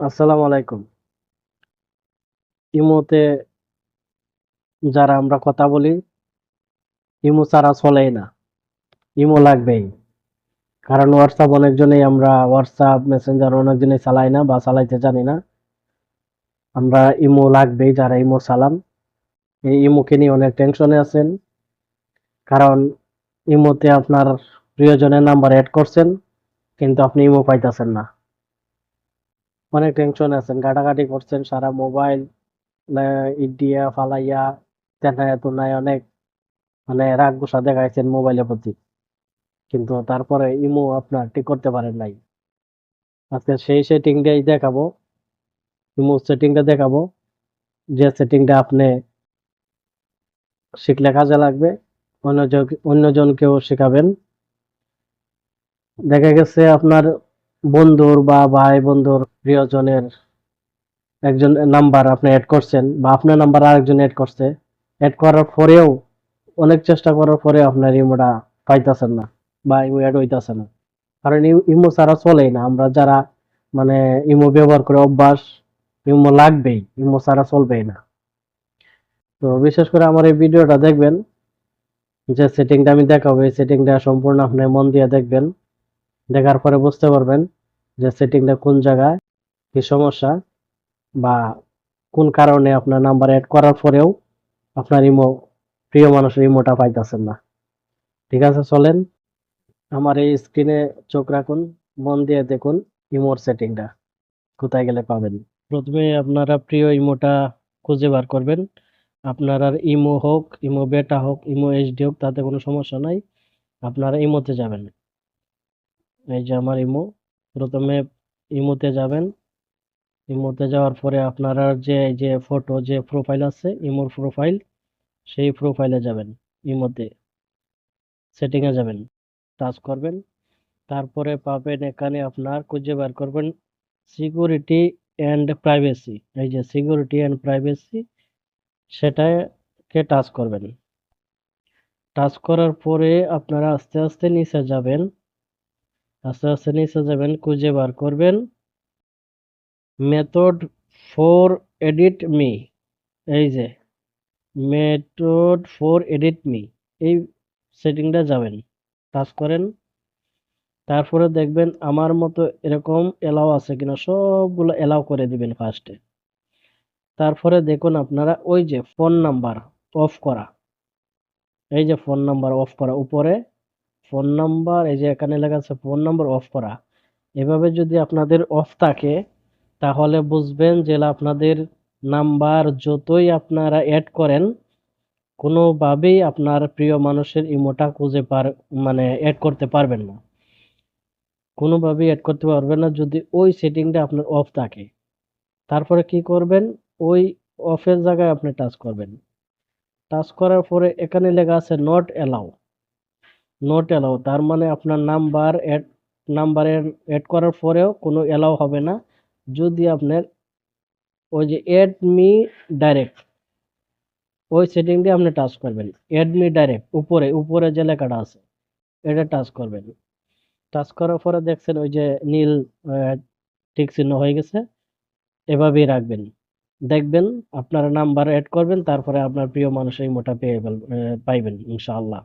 আসসালামু আলাইকুম। ইমোতে যারা আমরা কথা বলি, ইমো ছাড়া চলেই না, ইমো লাগবেই। কারণ হোয়াটসঅ্যাপ অনেকজনেই আমরা হোয়াটসঅ্যাপ মেসেঞ্জার অনেকজনেই চালাই না বা চালাইতে জানি না। আমরা ইমো লাগবেই যারা ইমো চালান এই ইমোকে নিয়ে অনেক টেনশনে আছেন। কারণ ইমোতে আপনার প্রিয়জনের নাম্বার অ্যাড করছেন, কিন্তু আপনি ইমো পাইতেছেন না। অনেক টেনশন আছেন, ঘাটাঘাটি করছেন সারা মোবাইল ইডিয়া ফালাইয়া তেনায়া তুনায় অনেক মানে রাগ গুসা দেখাইছেন মোবাইলের প্রতি। কিন্তু তারপরে ইমো আপনার ঠিক করতে পারেন নাই। আজকে সেই সেটিংটাই দেখাবো। ইমো সেটিংটা দেখাবো। যে সেটিংটা আপনি শিখলে কাজে লাগবে অন্যজন অন্যজনকেও শেখাবেন। দেখা গেছে আপনার বন্ধুর বা ভাই বন্ধুর প্রিয়জনের একজন নাম্বার আপনি অ্যাড করছেন বা আপনার নাম্বার আরেকজন অ্যাড করছে অ্যাড করার পরেও অনেক চেষ্টা করার পরে আপনার ইমোটা পাইতেছেন না বা ইমো অ্যাড হইতেছে না। কারণ ইমো ছাড়া চলেই না। আমরা যারা মানে ইমো ব্যবহার করে অভ্যাস, ইমো লাগবেই, ইমো ছাড়া চলবেই না। তো বিশেষ করে আমার এই ভিডিওটা দেখবেন, যে সেটিংটা আমি দেখাবো, এই সেটিংটা সম্পূর্ণ আপনি মন দিয়ে দেখবেন। দেখার পরে বুঝতে পারবেন যে সেটিংটা কোন জায়গায়, কি সমস্যা বা কোন কারণে আপনার নাম্বার অ্যাড করার পরেও আপনার ইমো প্রিয় মানুষের ইমোটা পাইতেছেন না। ঠিক আছে, চলেন আমার এই স্ক্রিনে চোখ রাখুন, মন দিয়ে দেখুন ইমোর সেটিংটা কোথায় গেলে পাবেন। প্রথমে আপনারা প্রিয় ইমোটা খুঁজে বার করবেন। আপনার আর ইমো হোক ইমো বেটা হোক ইমো এইচডি হোক, তাতে কোনো সমস্যা নাই। আপনারা ইমোতে যাবেন। এই যে আমার ইমো, প্রথমে ইমোতে যাবেন। ইমোতে যাওয়ার পরে আপনারা যে, এই যে ফটো যে প্রোফাইল আছে, ইমোর প্রোফাইল সেই প্রোফাইলে যাবেন, ইমোতে। সেটিংয়ে যাবেন টাচ করবেন। তারপরে পাবেন এখানে আপনার খুঁজে বার করবেন সিকিউরিটি অ্যান্ড প্রাইভেসি এই যে সিকিউরিটি অ্যান্ড প্রাইভেসি সেটাকে টাচ করবেন। টাচ করার পরে আপনারা আস্তে আস্তে নিচে যাবেন। আস্তে আস্তে নিচে যাবেন, খুঁজে বার করবেন। মেথড ফর এডিট মি এই যে মেথড ফর এডিট মি এই সেটিংটা যাবেন, টাচ করেন। তারপরে দেখবেন আমার মতো এরকম এলাও আছে কিনা, সবগুলো এলাও করে দিবেন ফার্স্টে তারপরে দেখুন আপনারা ওই যে ফোন নাম্বার অফ করা, এই যে ফোন নাম্বার অফ করা, উপরে ফোন নাম্বার, এই যে এখানে লেখা আছে ফোন নাম্বার অফ করা। এভাবে যদি আপনাদের অফ থাকে, তাহলে বুঝবেন যে আপনাদের নাম্বার যতই আপনারা অ্যাড করেন, কোনোভাবেই আপনার প্রিয় মানুষের ইমোটা খুঁজে পার মানে অ্যাড করতে পারবেন না। কোনোভাবেই অ্যাড করতে পারবেন না যদি ওই সেটিংটা আপনার অফ থাকে। তারপরে কি করবেন? ওই অফের জায়গায় আপনি টাচ করবেন। টাচ করার পরে এখানে লেখা আছে নট অ্যালাউ নট অ্যালাউ তার মানে আপনার নাম্বার অ্যাড নাম্বারের অ্যাড করার পরেও কোনো অ্যালাউ হবে না। যদি আপনার ওই যে অ্যাড মি ডাইরেক্ট ওই সেটিং দিয়ে আপনি টাচ করবেন। অ্যাড মি ডাইরেক্ট উপরে উপরে যে লেখাটা আছে, এটা টাচ করবেন। টাচ করার পরে দেখছেন ওই যে নীল ঠিক চিহ্ন হয়ে গেছে। এভাবেই রাখবেন। দেখবেন আপনার নাম্বার অ্যাড করবেন, তারপরে আপনার প্রিয় মানুষ এই মোটা পেয়ে পাইবেন, ইনশাআল্লাহ।